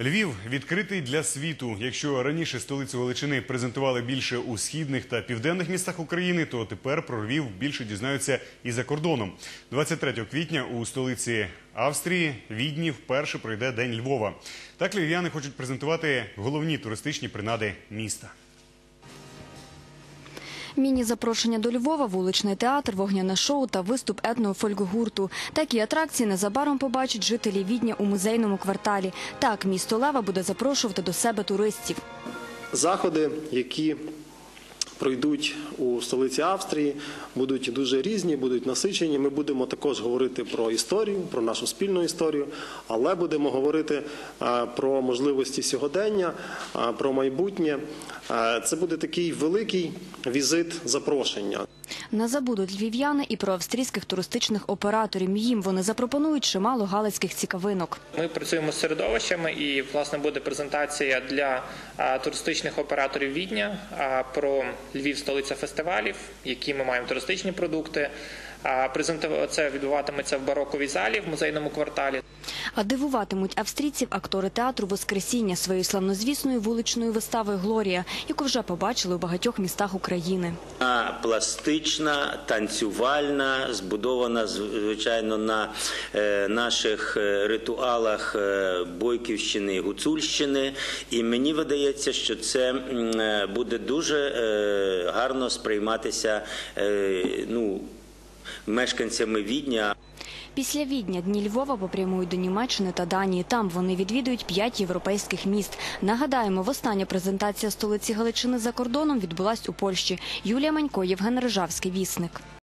Львів відкритий для світу. Якщо раніше столицю Галичини презентували більше у східних та південних містах України, то тепер про Львів більше дізнаються і за кордоном. 23 квітня у столиці Австрії Відні вперше пройде День Львова. Так львів'яни хочуть презентувати головні туристичні принади міста. Міні-запрошення до Львова, вуличний театр, вогняне шоу та виступ етно-фольк-гурту. Такі атракції незабаром побачать жителі Відня у музейному кварталі. Так, місто Лева буде запрошувати до себе туристів. Заходи, які пройдуть у столиці Австрії, будуть дуже різні, будуть насичені. Ми будемо також говорити про історію, про нашу спільну історію, але будемо говорити е, про можливості сьогодення, е, про майбутнє. Е, Це буде такий великий візит запрошення. Не забудуть львів'яни і про австрійських туристичних операторів. Їм вони запропонують чимало галицьких цікавинок. Ми працюємо з середовищами, і власне буде презентація для туристичних операторів Відня про Львів, столиця фестивалів, які ми маємо туристичні продукти. А, презенту- Це відбуватиметься в бароковій залі в музейному кварталі. А дивуватимуть австрійців актори театру Воскресіння своєю славнозвісною вуличною виставою Глорія, яку вже побачили у багатьох містах України. Вона пластична, танцювальна, збудована звичайно на е, наших е, ритуалах е, Бойківщини і Гуцульщини. І мені видається, що це буде дуже гарно сприйматися ну, мешканцями Відня. Після Відня дні Львова попрямують до Німеччини та Данії. Там вони відвідують п'ять європейських міст. Нагадаємо, остання презентація столиці Галичини за кордоном відбулась у Польщі. Юлія Манько, Євген Рижавський, Вісник.